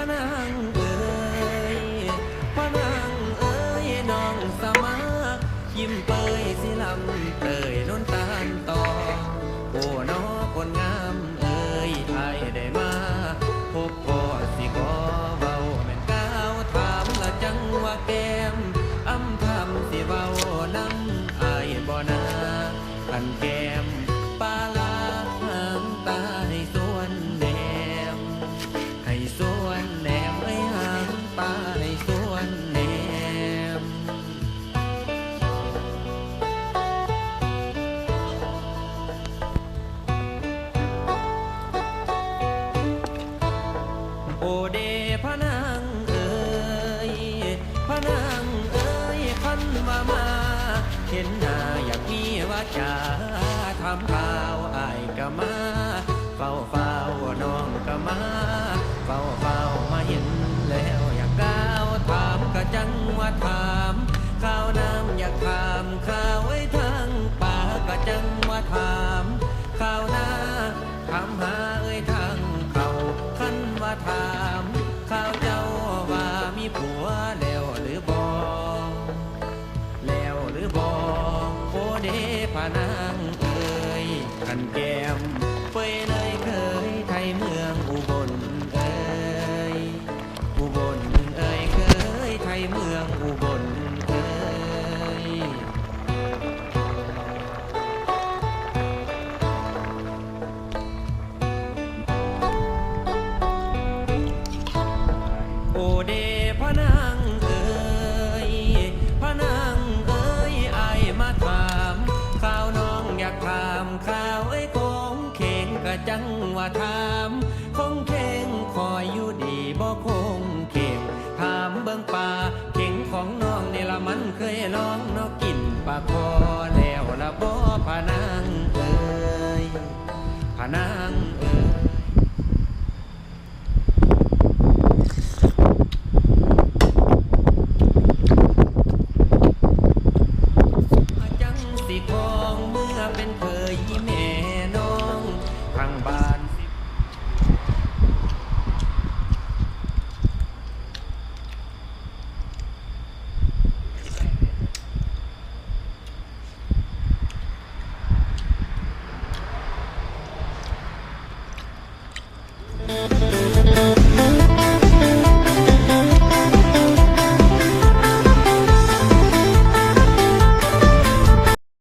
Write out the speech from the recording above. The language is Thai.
พนางเอ๋ยพระนางเอ๋ยน้องสมายิ้มเปยสิลำเตย อายก็มาเฝ้าเฝ้าน้องก็มาเฝ้าเฝ้ามาเห็นแล้วอยากก้าวถามก็จังว่าถามข้าวน้ำอยากถาม เดพนางเอ๋ยพนางเอ๋ยไอมาถามข่าวน้องอยากถามข่าวไอ้คงเข่งกะจังว่าถามคงเข่งคอยอยู่ดีบ่คงเข่งถามเบิ่งป่าเข่งของน้องนี่ละมันเคยลองนอกกินปลาคอแล้วละบ่พนางเอ๋ยพนางเอ๋ย จังสิคอง เมื่อเป็นเคยแม่น้องทางบ้าน